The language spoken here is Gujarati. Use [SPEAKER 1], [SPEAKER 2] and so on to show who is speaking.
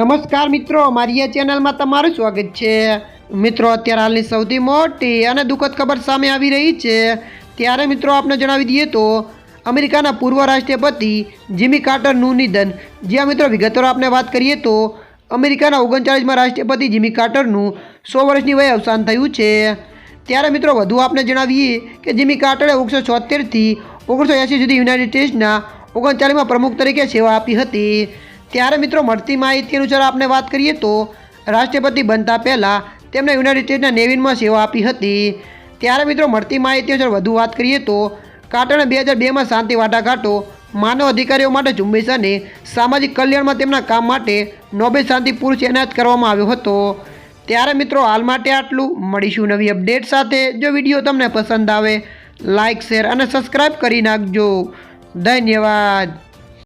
[SPEAKER 1] નમસ્કાર મિત્રો, મારી આ ચેનલમાં તમારું સ્વાગત છે. મિત્રો, અત્યારે હાલની સૌથી મોટી અને દુઃખદ ખબર સામે આવી રહી છે. ત્યારે મિત્રો, આપને જણાવી દઈએ તો, અમેરિકાના પૂર્વ રાષ્ટ્રપતિ જીમી કાર્ટરનું નિધન. જ્યાં મિત્રો, વિગતવાર આપણે વાત કરીએ તો, અમેરિકાના ઓગણચાળીસમાં રાષ્ટ્રપતિ જીમી કાર્ટરનું સો વર્ષની વયે અવસાન થયું છે. ત્યારે મિત્રો, વધુ આપને જણાવીએ કે જીમી કાર્ટરે ઓગણીસો છોતેરથી ઓગણીસો એંસી સુધી યુનાઇટેડ સ્ટેટ્સના ઓગણચાળીસમાં પ્રમુખ તરીકે સેવા આપી હતી. ત્યારે મિત્રો મળતી માહિતી અનુસાર આપણે વાત કરીએ તો રાષ્ટ્રપતિ બનતા પહેલાં તેમણે યુનાઇટેડ સ્ટેટ્સના નેવીનમાં સેવા આપી હતી. ત્યારે મિત્રો મળતી માહિતી અનુસાર વધુ વાત કરીએ તો કાર્ટરને બે હજાર બેમાં શાંતિ વાટાઘાટો માનવ અધિકારીઓ માટે ઝુંબેશ અને સામાજિક કલ્યાણમાં તેમના કામ માટે નોબેલ શાંતિ પુરુષ એનાયત કરવામાં આવ્યો હતો. ત્યારે મિત્રો હાલ માટે આટલું. મળીશું નવી અપડેટ સાથે. જો વીડિયો તમને પસંદ આવે લાઇક શેર અને સબસ્ક્રાઈબ કરી નાખજો. ધન્યવાદ.